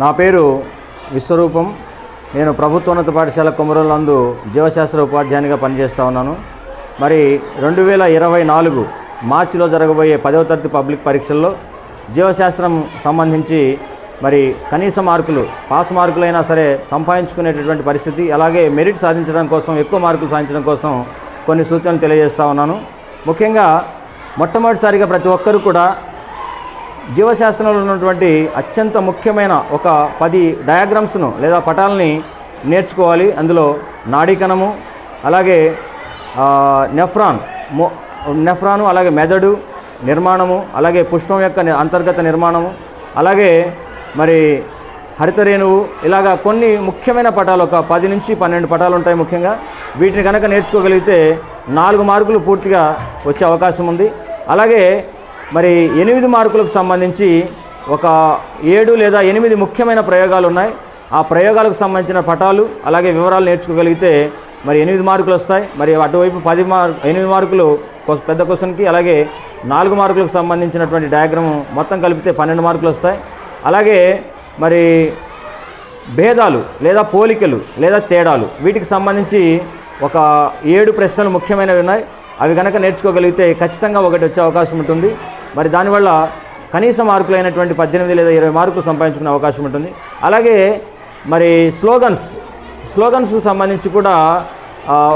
నా పేరు విశ్వరూపం. నేను ప్రభుత్వోన్నత పాఠశాల కొమరంలందు జీవశాస్త్ర ఉపాధ్యాయునిగా పనిచేస్తూ ఉన్నాను. మరి రెండు వేల ఇరవై నాలుగు మార్చిలో జరగబోయే పదవ తరగతి పబ్లిక్ పరీక్షల్లో జీవశాస్త్రం సంబంధించి మరి కనీస మార్కులు పాస్ మార్కులైనా సరే సంపాదించుకునేటటువంటి పరిస్థితి అలాగే మెరిట్ సాధించడం కోసం ఎక్కువ మార్కులు సాధించడం కోసం కొన్ని సూచనలు తెలియజేస్తూ ఉన్నాను. ముఖ్యంగా మొట్టమొదటిసారిగా ప్రతి ఒక్కరూ కూడా జీవశాస్త్రంలో ఉన్నటువంటి అత్యంత ముఖ్యమైన ఒక పది డయాగ్రామ్స్ను లేదా పటాలని నేర్చుకోవాలి. అందులో నాడీకణము అలాగే నెఫ్రాన్ మో నెఫ్రాను అలాగే మెదడు నిర్మాణము అలాగే పుష్పం యొక్క అంతర్గత నిర్మాణము అలాగే మరి హరితరేణువు ఇలాగా కొన్ని ముఖ్యమైన పటాలు ఒక పది నుంచి పన్నెండు పటాలు ఉంటాయి ముఖ్యంగా. వీటిని కనుక నేర్చుకోగలిగితే నాలుగు మార్కులు పూర్తిగా వచ్చే అవకాశం ఉంది. అలాగే మరి ఎనిమిది మార్కులకు సంబంధించి ఒక ఏడు లేదా ఎనిమిది ముఖ్యమైన ప్రయోగాలు ఉన్నాయి. ఆ ప్రయోగాలకు సంబంధించిన పటాలు అలాగే వివరాలు నేర్చుకోగలిగితే మరి ఎనిమిది మార్కులు వస్తాయి. మరి అటువైపు పది మార్ ఎనిమిది మార్కులు పెద్ద క్వశ్చన్కి అలాగే నాలుగు మార్కులకు సంబంధించినటువంటి డయాగ్రామ్ మొత్తం కలిపితే పన్నెండు మార్కులు వస్తాయి. అలాగే మరి భేదాలు లేదా పోలికలు లేదా తేడాలు వీటికి సంబంధించి ఒక ఏడు ప్రశ్నలు ముఖ్యమైనవి ఉన్నాయి. అవి కనుక నేర్చుకోగలిగితే ఖచ్చితంగా ఒకటి వచ్చే అవకాశం ఉంటుంది. మరి దానివల్ల కనీస మార్కులు అయినటువంటి పద్దెనిమిది లేదా ఇరవై మార్కులు సంపాదించుకునే అవకాశం ఉంటుంది. అలాగే మరి స్లోగన్స్ స్లోగన్స్కు సంబంధించి కూడా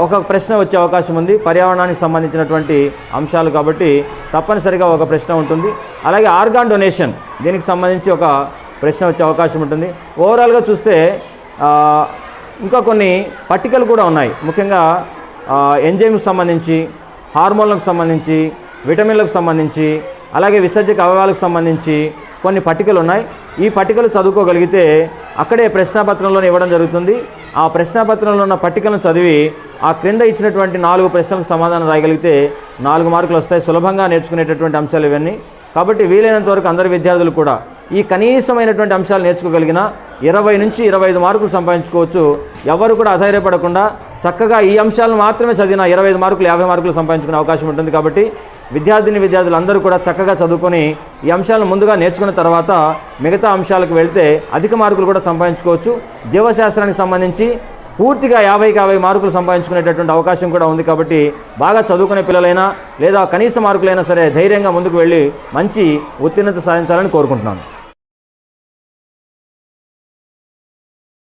ఒక ప్రశ్న వచ్చే అవకాశం ఉంది. పర్యావరణానికి సంబంధించినటువంటి అంశాలు కాబట్టి తప్పనిసరిగా ఒక ప్రశ్న ఉంటుంది. అలాగే ఆర్గాన్ డొనేషన్ దీనికి సంబంధించి ఒక ప్రశ్న వచ్చే అవకాశం ఉంటుంది. ఓవరాల్గా చూస్తే ఇంకా కొన్ని పట్టికలు కూడా ఉన్నాయి. ముఖ్యంగా ఎంజైమ్కి సంబంధించి హార్మోన్లకు సంబంధించి విటమిన్లకు సంబంధించి అలాగే విసర్జక అవయవాలకు సంబంధించి కొన్ని పట్టికలు ఉన్నాయి. ఈ పట్టికలు చదువుకోగలిగితే అక్కడే ప్రశ్నాపత్రంలో ఇవ్వడం జరుగుతుంది. ఆ ప్రశ్నాపత్రంలో ఉన్న పట్టికలను చదివి ఆ క్రింద ఇచ్చినటువంటి నాలుగు ప్రశ్నలకు సమాధానం రాయగలిగితే నాలుగు మార్కులు వస్తాయి. సులభంగా నేర్చుకునేటటువంటి అంశాలు ఇవన్నీ. కాబట్టి వీలైనంత వరకు అందరి విద్యార్థులు కూడా ఈ కనీసమైనటువంటి అంశాలు నేర్చుకోగలిగిన ఇరవై నుంచి ఇరవై ఐదు మార్కులు సంపాదించుకోవచ్చు. ఎవరు కూడా అధైర్యపడకుండా చక్కగా ఈ అంశాలను మాత్రమే చదివిన ఇరవై ఐదు మార్కులు యాభై మార్కులు సంపాదించుకునే అవకాశం ఉంటుంది. కాబట్టి విద్యార్థిని విద్యార్థులు అందరూ కూడా చక్కగా చదువుకొని ఈ అంశాలను ముందుగా నేర్చుకున్న తర్వాత మిగతా అంశాలకు వెళ్తే అధిక మార్కులు కూడా సంపాదించుకోవచ్చు. జీవశాస్త్రానికి సంబంధించి పూర్తిగా యాభైకి యాభై మార్కులు సంపాదించుకునేటటువంటి అవకాశం కూడా ఉంది కాబట్టి బాగా చదువుకునే పిల్లలైనా లేదా కనీస మార్కులైనా సరే ధైర్యంగా ముందుకు వెళ్ళి మంచి ఉత్తీర్ణత సాధించాలని కోరుకుంటున్నాను.